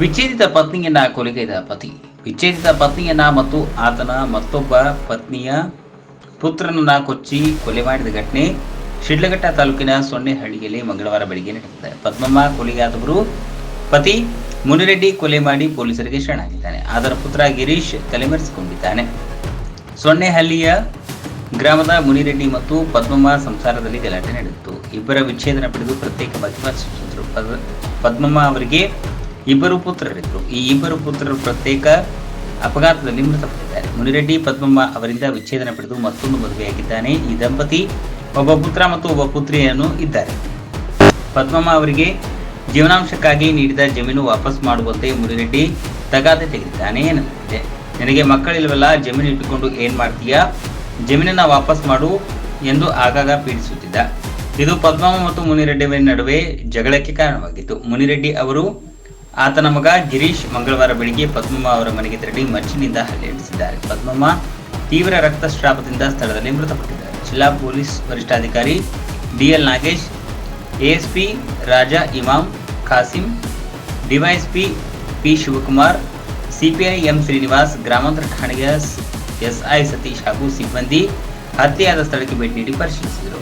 ವಿಚ್ಛೇದಿತ ಪತ್ನಿಯನ್ನ ಕೊಲೆಗೈದ ಪತಿ. ವಿಚ್ಛೇದಿತ ಪತ್ನಿಯನ್ನ ಮತ್ತು ಆತನ ಮತ್ತೊಬ್ಬ ಪತ್ನಿಯ ಪುತ್ರನನ್ನ ಕೊಚ್ಚಿ ಕೊಲೆ ಮಾಡಿದ ಘಟನೆ ಶಿಡ್ಲಘಟ್ಟ ತಾಲೂಕಿನ ಸೊನ್ನೆಹಳ್ಳಿಯಲ್ಲಿ ಮಂಗಳವಾರ ಬೆಳಗ್ಗೆ ನಡೆದಿದೆ. ಪದ್ಮಮ್ಮ ಕೊಲೆಗಾದವರು ಪತಿ ಮುನಿರೆಡ್ಡಿ ಕೊಲೆ ಮಾಡಿ ಪೊಲೀಸರಿಗೆ ಶರಣಾಗಿದ್ದಾನೆ. ಅದರ ಪುತ್ರ ಗಿರೀಶ್ ತಲೆಮರೆಸಿಕೊಂಡಿದ್ದಾನೆ. ಸೊನ್ನೆಹಳ್ಳಿಯ ಗ್ರಾಮದ ಮುನಿರೆಡ್ಡಿ ಮತ್ತು ಪದ್ಮಮ್ಮ ಸಂಸಾರದಲ್ಲಿ ಗಲಾಟೆ ನಡೆದಿತ್ತು. ಇಬ್ಬರ ವಿಚ್ಛೇದನ ಪಡೆದು ಪ್ರತ್ಯೇಕವಾಗಿ ವಾಸಿಸುತ್ತಿದ್ದರು ಪದ್ಮಮ್ಮ ಅವರಿಗೆ ಇಬ್ಬರು ಪುತ್ರರಿದ್ದರು. ಈ ಇಬ್ಬರು ಪುತ್ರರು ಪ್ರತ್ಯೇಕ ಅಪಘಾತದಲ್ಲಿ ಮೃತಪಟ್ಟಿದ್ದಾರೆ. ಮುನಿರೆಡ್ಡಿ ಪದ್ಮಮ್ಮ ಅವರಿಂದ ವಿಚ್ಛೇದನ ಪಡೆದು ಮತ್ತೊಂದು ಮದುವೆಯಾಗಿದ್ದಾನೆ. ಈ ದಂಪತಿ ಒಬ್ಬ ಪುತ್ರ ಮತ್ತು ಒಬ್ಬ ಪುತ್ರಿಯನ್ನು ಇದ್ದಾರೆ. ಪದ್ಮಮ್ಮ ಅವರಿಗೆ ಜೀವನಾಂಶಕ್ಕಾಗಿ ನೀಡಿದ ಜಮೀನು ವಾಪಸ್ ಮಾಡುವಂತೆ ಮುನಿರೆಡ್ಡಿ ತಗಾದೆ ತೆಗೆದಿದ್ದಾನೆ ಎನ್ನಲಾಗಿದೆ. ನಿನಗೆ ಮಕ್ಕಳಿಲ್ಲವಲ್ಲ, ಜಮೀನು ಇಟ್ಟುಕೊಂಡು ಏನ್ ಮಾಡ್ತೀಯಾ? ಜಮೀನನ್ನ ವಾಪಸ್ ಮಾಡು ಎಂದು ಆಗಾಗ ಪೀಡಿಸುತ್ತಿದ್ದ. ಇದು ಪದ್ಮಮ್ಮ ಮತ್ತು ಮುನಿರೆಡ್ಡಿ ನಡುವೆ ಜಗಳಕ್ಕೆ ಕಾರಣವಾಗಿತ್ತು. ಮುನಿರೆಡ್ಡಿ ಅವರು ಆತನ ಮಗ ಗಿರೀಶ್ ಮಂಗಳವಾರ ಬೆಳಿಗ್ಗೆ ಪದ್ಮಮ್ಮ ಅವರ ಮನೆಗೆ ತೆರಳಿ ಮಚ್ಚಿನಿಂದ ಹಲ್ಲೆ ನಡೆಸಿದ್ದಾರೆ. ಪದ್ಮಮ್ಮ ತೀವ್ರ ರಕ್ತಸ್ರಾವದಿಂದ ಸ್ಥಳದಲ್ಲಿ ಮೃತಪಟ್ಟಿದ್ದಾರೆ. ಜಿಲ್ಲಾ ಪೊಲೀಸ್ ವರಿಷ್ಠಾಧಿಕಾರಿ DL Nagesh, ASP Raja Imam Khasim DYSP P Shivakumar CPI M Srinivas, ಗ್ರಾಮಾಂತರ ಠಾಣೆಯ ಎಸ್ಐ ಸತೀಶ್ ಹಾಗೂ ಸಿಬ್ಬಂದಿ ಹತ್ಯೆಯಾದ ಸ್ಥಳಕ್ಕೆ ಭೇಟಿ ನೀಡಿ ಪರಿಶೀಲಿಸಿದರು.